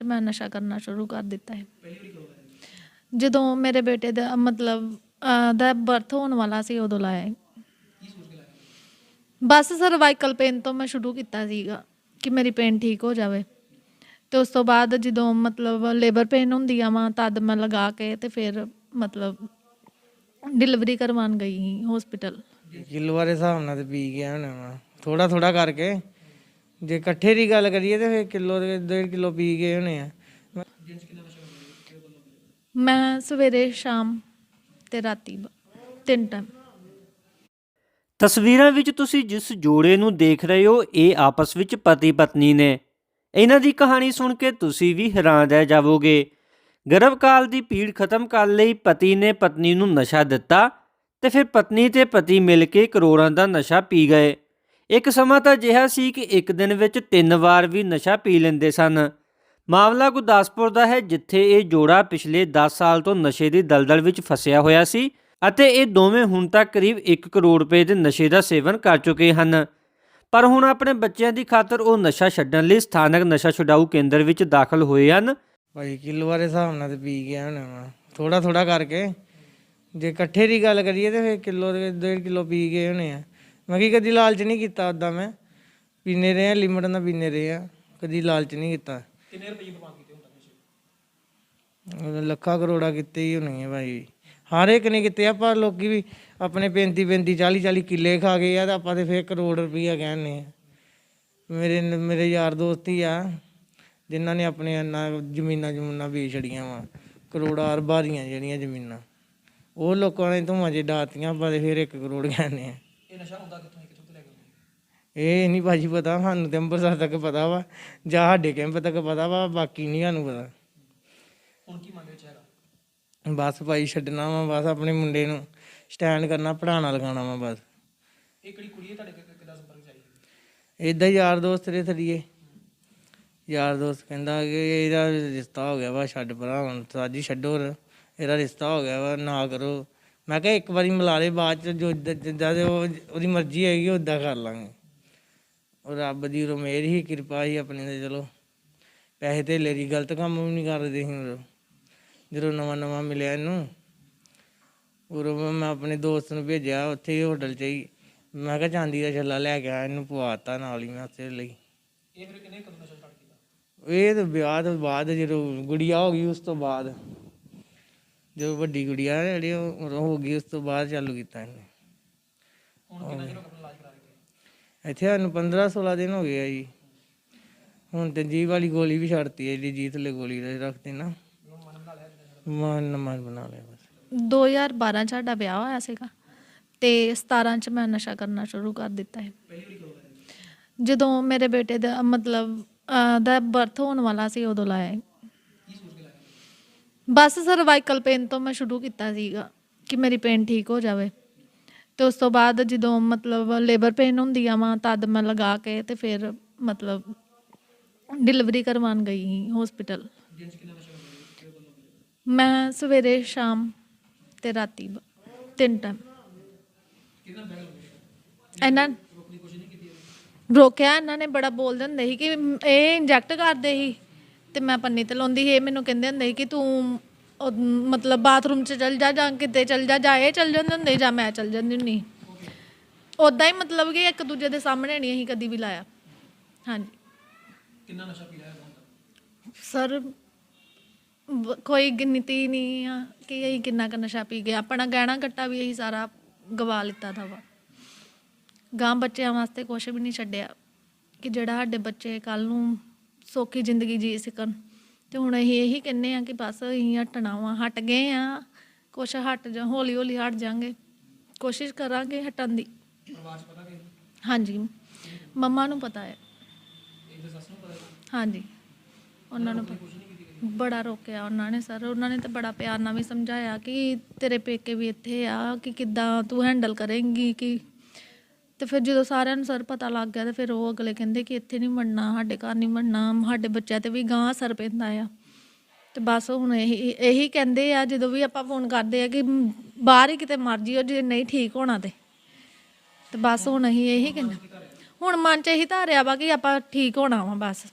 'ਚ ਮੈਂ ਨਸ਼ਾ ਕਰਨਾ ਸ਼ੁਰੂ ਕਰ ਦਿੱਤਾ ਹੈ। ਜਦੋਂ ਮੇਰੇ ਬੇਟੇ ਦਾ ਮਤਲਬ ਅਹ, ਦਾ ਬਰਥ ਹੋਣ ਵਾਲਾ ਸੀ ਉਦੋਂ ਲਾਇਆ ਹੈ। ਬਸ ਸਰਵਾਈਕਲ ਪੇਨ ਤੋਂ ਮੈਂ ਸ਼ੁਰੂ ਕੀਤਾ ਸੀਗਾ ਕਿ ਮੇਰੀ ਪੇਨ ਠੀਕ ਹੋ ਜਾਵੇ। ਤੇ ਉਸ ਤੋਂ ਬਾਅਦ ਜਦੋਂ ਮਤਲਬ ਲੇਬਰ ਪੇਨ ਹੁੰਦੀ ਆ ਵਾ ਤਦ ਮੈਂ ਲਗਾ ਕੇ ਤੇ ਫਿਰ ਮਤਲਬ ਡਿਲੀਵਰੀ ਕਰਵਾਉਣ ਗਈ ਸੀ ਹਸਪੀਟਲ ਕਿਲੋ ਵਾਲੇ ਹਿਸਾਬ ਨਾਲ ਤੇ ਪੀ ਗਿਆ ਹੋਣਾ ਵਾ। ਥੋੜਾ ਥੋੜਾ ਕਰਕੇ ਜੇ ਇਕੱਠੇ ਦੀ ਗੱਲ ਕਰੀਏ ਤੇ ਫਿਰ ਕਿਲੋ ਦੇ 1.5 ਕਿਲੋ ਪੀ ਗਏ ਹੋਣੇ ਆ। ਮੈਂ ਸਵੇਰੇ ਸ਼ਾਮ ਤੇ ਰਾਤੀ ਬ- ਤਿੰਨ ਟਾਈਮ ਤਸਵੀਰਾਂ ਵਿੱਚ ਤੁਸੀਂ ਜਿਸ ਜੋੜੇ ਨੂੰ ਦੇਖ ਰਹੇ ਹੋ ਇਹ ਆਪਸ ਵਿੱਚ ਪਤੀ ਪਤਨੀ ਨੇ। ਇਹਨਾਂ ਦੀ ਕਹਾਣੀ ਸੁਣ ਕੇ ਤੁਸੀਂ ਵੀ ਹੈਰਾਨ ਰਹਿ ਜਾਵੋਗੇ। ਗਰਭਕਾਲ ਦੀ ਪੀੜ ਖਤਮ ਕਰਨ ਲਈ ਪਤੀ ਨੇ ਪਤਨੀ ਨੂੰ ਨਸ਼ਾ ਦਿੱਤਾ ਤੇ ਫਿਰ ਪਤਨੀ ਤੇ ਪਤੀ ਮਿਲ ਕੇ ਕਰੋੜਾਂ ਦਾ ਨਸ਼ਾ ਪੀ ਗਏ। ਇੱਕ ਸਮਾਂ ਤਾਂ ਅਜਿਹਾ ਸੀ ਕਿ ਇੱਕ ਦਿਨ ਵਿੱਚ ਤਿੰਨ ਵਾਰ ਵੀ ਨਸ਼ਾ ਪੀ ਲੈਂਦੇ ਸਨ। ਮਾਮਲਾ ਗੁਰਦਾਸਪੁਰ ਦਾ ਹੈ, ਜਿੱਥੇ ਇਹ ਜੋੜਾ ਪਿਛਲੇ 10 ਸਾਲ ਤੋਂ ਨਸ਼ੇ ਦੀ ਦਲਦਲ ਵਿੱਚ ਫਸਿਆ ਹੋਇਆ ਸੀ ਅਤੇ ਇਹ ਦੋਵੇਂ ਹੁਣ ਤੱਕ ਕਰੀਬ 1 ਕਰੋੜ ਰੁਪਏ ਦੇ ਨਸ਼ੇ ਦਾ ਸੇਵਨ ਕਰ ਚੁੱਕੇ ਹਨ। ਪਰ ਹੁਣ ਆਪਣੇ ਬੱਚਿਆਂ ਦੀ ਖਾਤਰ ਉਹ ਨਸ਼ਾ ਛੱਡਣ ਲਈ ਸਥਾਨਕ ਨਸ਼ਾ ਛੁਡਾਊ ਕੇਂਦਰ ਵਿੱਚ ਦਾਖਲ ਹੋਏ ਹਨ। ਭਾਈ, ਕਿਲੋ ਵਾਲੇ ਹਿਸਾਬ ਨਾਲ ਤੇ ਪੀ ਗਿਆ ਹੋਣਾ ਵਾ। ਥੋੜਾ ਥੋੜਾ ਕਰਕੇ। ਜੇ ਇਕੱਠੇ ਦੀ ਗੱਲ ਕਰੀਏ ਤੇ ਫਿਰ ਕਿਲੋ ਦੇ 1.5 ਕਿਲੋ ਪੀ ਗਏ ਹੋਣੇ ਆ। ਮੈਂ ਕੀ ਕਦੀ ਲਾਲਚ ਨਹੀਂ ਕੀਤਾ ਉਦਾਂ ਮੈਂ। ਪੀਨੇ ਰਹੇ ਆ ਲਿਮਟ ਨਾਲ ਪੀਨੇ ਰਹੇ ਆ। ਕਦੀ ਲਾਲਚ ਨਹੀਂ ਕੀਤਾ। ਕਿੰਨੇ ਰੁਪਏ ਬਰਬਾਦ ਕੀਤੇ ਹੁੰਦਾ ਲੱਖਾਂ ਕਰੋੜਾ ਕੀਤੇ ਹੀ ਹੋਣੇ ਆ ਭਾਈ। ਹਰ ਇੱਕ ਨੇ ਕੀਤੇ ਆ ਪਰ ਲੋਕੀ ਵੀ ਆਪਣੇ 35 35 40 40 ਕਿੱਲੇ ਖਾ ਗਏ ਆ ਤਾਂ ਆਪਾਂ ਤੇ ਫੇਰ ਕਰੋੜ ਰੁਪਈਆ ਕਹਿੰਨੇ ਆ। ਮੇਰੇ ਮੇਰੇ ਯਾਰ ਦੋਸਤ ਹੀ ਆ ਜਿਨ੍ਹਾਂ ਨੇ ਆਪਣੇ ਇੰਨਾ ਜ਼ਮੀਨਾਂ ਜਮੂਨਾਂ ਵੇਚ ਛੜੀਆਂ ਵਾ। ਕਰੋੜਾਂ ਅਰਬਾਂ ਦੀਆਂ ਜਿਹੜੀਆਂ ਜ਼ਮੀਨਾਂ। ਉਹ ਲੋਕਾਂ ਨੇ ਧੂਆਂ ਜੇ ਡਾਤੀਆਂ ਆਪਾਂ ਤੇ ਫਿਰ 1 ਕਰੋੜ ਕਹਿੰਦੇ ਆ। ਇਹ ਨਸ਼ਾ ਹੁੰਦਾ ਕਿੱਥੋਂ ਕਿੱਥੋਂ ਲੈ ਕੇ ਇਹ ਨਹੀਂ ਭਾਜੀ ਪਤਾ ਸਾਨੂੰ ਤੇ ਅੰਮ੍ਰਿਤਸਰ ਤੱਕ ਪਤਾ ਵਾ ਜਾਂ ਸਾਡੇ ਕੈਂਪ ਤੱਕ ਪਤਾ ਵਾ ਬਾਕੀ ਨਹੀਂ ਸਾਨੂੰ ਪਤਾ। ਹੁਣ ਕੀ ਮੰਗ ਵਿੱਚ ਹੈਗਾ ਬਸ ਭਾਈ ਛੱਡਣਾ ਵਾ ਬਸ ਆਪਣੇ ਮੁੰਡੇ ਨੂੰ ਸਟੈਂਡ ਕਰਨਾ ਪੜਾਣਾ ਲਗਾਉਣਾ ਵਾ ਬਸ। ਇਹ ਕਿਹੜੀ ਕੁੜੀ ਹੈ ਤੁਹਾਡੇ ਕਿੱਦਾਂ ਸੰਪਰਕ ਚਾਹੀਦਾ ਇਦਾਂ ਯਾਰ ਦੋਸਤ ਦੇ ਥਰੀਏ ਯਾਰ ਦੋਸਤ ਕਹਿੰਦਾ ਕਿ ਇਹਦਾ ਰਿਸ਼ਤਾ ਹੋ ਗਿਆ ਵਾ ਛੱਡ ਪਰਾਂ ਹੁਣ ਸਾਜੀ ਛੱਡੋ ਰ- ਇਹਦਾ ਰਿਸ਼ਤਾ ਹੋ ਗਿਆ ਵਾ ਨਾ ਕਰੋ। ਮੈਂ ਕਿਹਾ ਇੱਕ ਵਾਰੀ ਮਿਲਾ ਲੈ ਬਾਅਦ ਚ ਜੋ ਜਿੱਦਾਂ- ਜਿੱਦਾਂ ਦੇ ਉਹ ਉਹਦੀ ਮਰਜ਼ੀ ਹੈਗੀ ਉਦਾਂ ਕਰ ਲਾਂਗੇ। ਉਹ ਰੱਬ ਦੀ ਉਰੋਂ ਮੇਰ ਹੀ ਕਿਰਪਾ ਹੀ ਆਪਣੀ ਤੇ ਚਲੋ। ਪੈਸੇ ਧੇਲੇ ਦੀ ਗਲਤ ਕੰਮ ਵੀ ਨਹੀਂ ਕਰਦੇ ਸੀ ਉਰੋਂ ਜਦੋਂ ਨਵਾਂ ਨਵਾਂ ਮਿਲਿਆ ਇਹਨੂੰ ਉਰੋਂ ਮੈਂ ਆਪਣੇ ਦੋਸਤ ਨੂੰ ਭੇਜਿਆ ਉੱਥੇ ਹੀ ਹੋਟਲ 'ਚ ਹੀ। ਮੈਂ ਕਿਹਾ ਚਾਂਦੀ ਦਾ ਛੱਲਾ ਲੈ ਕੇ ਆ ਇਹਨੂੰ ਪਵਾਤਾ ਨਾਲ ਹੀ ਮੈਂ ਉਸੇ ਲਈ। ਇਹ ਫਿਰ ਕਿੰਨੇ ਕਦੋਂ ਨਸ਼ਾ ਸਟਾਰਟ ਕੀਤਾ? ਇਹ ਤਾਂ ਵਿਆਹ ਤੋਂ ਬਾਅਦ ਜਦੋਂ ਗੁੜੀਆ ਹੋ ਗਈ ਉਸ ਤੋਂ ਬਾਅਦ। ਜਦੋਂ ਵੱਡੀ ਗੁੜੀਆ ਹੈ ਜਿਹੜੀ ਉਹ ਹੋ ਗਈ ਉਸ ਤੋਂ ਬਾਅਦ ਚਾਲੂ ਕੀਤਾ ਇਹਨੇ। ਹੁਣ ਕਿੰਨਾ ਚਿਰ ਆਪਣਾ ਇਲਾਜ ਕਰਾ ਰਹੇ ਇੱਥੇ ਸਾਨੂੰ 15 16 ਦਿਨ ਹੋ ਗਏ ਆ ਜੀ। ਹੁਣ ਤੇ ਜੀਵ ਵਾਲੀ ਗੋਲੀ ਵੀ ਛੱਡਤੀ ਹੈ ਜਿਹੜੀ ਜੀਤ ਲੈ ਗੋਲੀ ਰੱਖਦੇ ਨਾ। ਮਨ ਮਨ ਬਣਾ ਲਿਆ ਬਸ। 2012 ਚ ਸਾਡਾ ਵਿਆਹ ਹੋਇਆ ਸੀਗਾ ਤੇ 17 ਚ ਮੈਂ ਨਸ਼ਾ ਕਰਨਾ ਸ਼ੁਰੂ ਕਰ ਦਿੱਤਾ ਹੈ ਜਦੋਂ ਮੇਰੇ ਬੇਟੇ ਦਾ ਮਤਲਬ ਦਾ ਬਰਥ ਹੋਣ ਵਾਲਾ ਸੀ ਉਦੋਂ ਲਾਇਆ ਬਸ ਸਰਵਾਈਕਲ ਪੇਨ ਤੋਂ ਮੈਂ ਸ਼ੁਰੂ ਕੀਤਾ ਸੀਗਾ ਕਿ ਮੇਰੀ ਪੇਨ ਠੀਕ ਹੋ ਜਾਵੇ। ਤੇ ਉਸ ਤੋਂ ਬਾਅਦ ਜਦੋਂ ਮਤਲਬ ਲੇਬਰ ਪੇਨ ਹੁੰਦੀ ਆ ਵਾ ਤਦ ਮੈਂ ਲਗਾ ਕੇ ਤੇ ਫਿਰ ਮਤਲਬ ਡਿਲੀਵਰੀ ਕਰਵਾਉਣ ਗਈ ਸੀ ਹਸਪੀਟਲ ਮੈਂ ਸਵੇਰੇ ਸ਼ਾਮ ਤੇ ਰਾਤੀ ਬ- ਤਿੰਨ ਟਾਈਮ ਇਹਨਾਂ ਰੋਕਿਆ ਇਹਨਾਂ ਨੇ ਬੜਾ ਬੋਲਦੇ ਹੁੰਦੇ ਸੀ ਕਿ ਇਹ ਇੰਜੈਕਟ ਕਰਦੇ ਸੀ। ਤੇ ਮੈਂ ਪੰਨੀ ਤੇ ਲਾਉਂਦੀ ਸੀ ਇਹ ਮੈਨੂੰ ਕਹਿੰਦੇ ਹੁੰਦੇ ਸੀ ਕਿ ਤੂੰ ਉਹ ਮਤਲਬ ਬਾਥਰੂਮ 'ਚ ਚਲ ਜਾ ਜਾਂ ਕਿਤੇ ਚਲ ਜਾ ਜਾਂ ਇਹ ਚਲ ਜਾਂਦੇ ਹੁੰਦੇ ਜਾਂ ਮੈਂ ਚਲ ਜਾਂਦੀ ਹੁੰਦੀ ਉਦਾਂ ਹੀ ਮਤਲਬ ਕਿ ਇੱਕ ਦੂਜੇ ਦੇ ਸਾਹਮਣੇ ਨਹੀਂ ਅਸੀਂ ਕਦੀ ਵੀ ਲਾਇਆ। ਹਾਂਜੀ। ਕਿੰਨਾ ਨਸ਼ਾ ਪੀ ਲਿਆ ਸਰ ਬ- ਕੋਈ ਗਿਣਤੀ ਨਹੀਂ ਆ ਕਿ ਅਸੀਂ ਕਿੰਨਾ ਕੁ ਨਸ਼ਾ ਪੀ ਗਏ। ਆਪਣਾ ਗਹਿਣਾ ਗੱਟਾ ਵੀ ਅਸੀਂ ਸਾਰਾ ਗਵਾ ਲਿੱਤਾ ਦਾ ਵਾ। ਗਾਂ ਬੱਚਿਆਂ ਵਾਸਤੇ ਕੁਝ ਵੀ ਨਹੀਂ ਛੱਡਿਆ ਕਿ ਜਿਹੜਾ ਸਾਡੇ ਬੱਚੇ ਕੱਲ ਨੂੰ ਸੌਖੀ ਜ਼ਿੰਦਗੀ ਜੀ ਸਕਣ। ਤੇ ਹੁਣ ਅਸੀਂ ਇਹੀ ਕਹਿੰਨੇ ਆ ਕਿ ਬਸ ਅਸੀਂ ਹਟਣਾ ਵਾ ਹਟ ਗਏ ਆ ਕੁਛ ਹਟ ਜਾ ਹੌਲੀ ਹੌਲੀ ਹਟ ਜਾਾਂਗੇ। ਕੋਸ਼ਿਸ਼ ਕਰਾਂਗੇ ਹਟਣ ਦੀ। ਹਾਂਜੀ। ਮੰਮਾ ਨੂੰ ਪਤਾ ਹੈ। ਹਾਂਜੀ। ਉਹਨਾਂ ਨੂੰ ਬੜਾ ਰੋਕਿਆ ਉਹਨਾਂ ਨੇ ਸਰ। ਉਹਨਾਂ ਨੇ ਤਾਂ ਬੜਾ ਪਿਆਰ ਨਾਲ ਵੀ ਸਮਝਾਇਆ ਕਿ ਤੇਰੇ ਪੇਕੇ ਵੀ ਇੱਥੇ ਆ ਕਿ ਕਿੱਦਾਂ ਤੂੰ ਹੈਂਡਲ ਕਰੇਂਗੀ ਕਿ ਤੇ ਫਿਰ ਜਦੋਂ ਸਾਰਿਆਂ ਨੂੰ ਸਰ ਪਤਾ ਲੱਗ ਗਿਆ ਤੇ ਫਿਰ ਉਹ ਅਗਲੇ ਕਹਿੰਦੇ ਕਿ ਇੱਥੇ ਨਹੀਂ ਮੰਨਣਾ ਸਾਡੇ ਘਰ ਨਹੀਂ ਮੰਨਣਾ ਸਾਡੇ ਬੱਚਿਆਂ ਤੇ ਵੀ ਗਾਂ ਅਸਰ ਪੈਂਦਾ ਆ। ਤੇ ਬਸ ਹੁਣ ਇਹੀ ਇਹੀ ਕਹਿੰਦੇ ਆ, ਜਦੋਂ ਵੀ ਆਪਾਂ ਫੋਨ ਕਰਦੇ ਆ ਕਿ ਬਾਹਰ ਹੀ ਕਿਤੇ ਮਰਜ਼ੀ ਜਿਓ, ਜੇ ਨਹੀਂ ਠੀਕ ਹੋਣਾ ਤੇ। ਤੇ ਬਸ ਹੁਣ ਅਸੀਂ ਇਹੀ ਕਹਿੰਦੇ ਹੁਣ ਮਨ ਚ ਇਹੀ ਧਾਰਿਆ ਵਾ ਕਿ ਆਪਾਂ ਠੀਕ ਹੋਣਾ ਵਾ ਬਸ।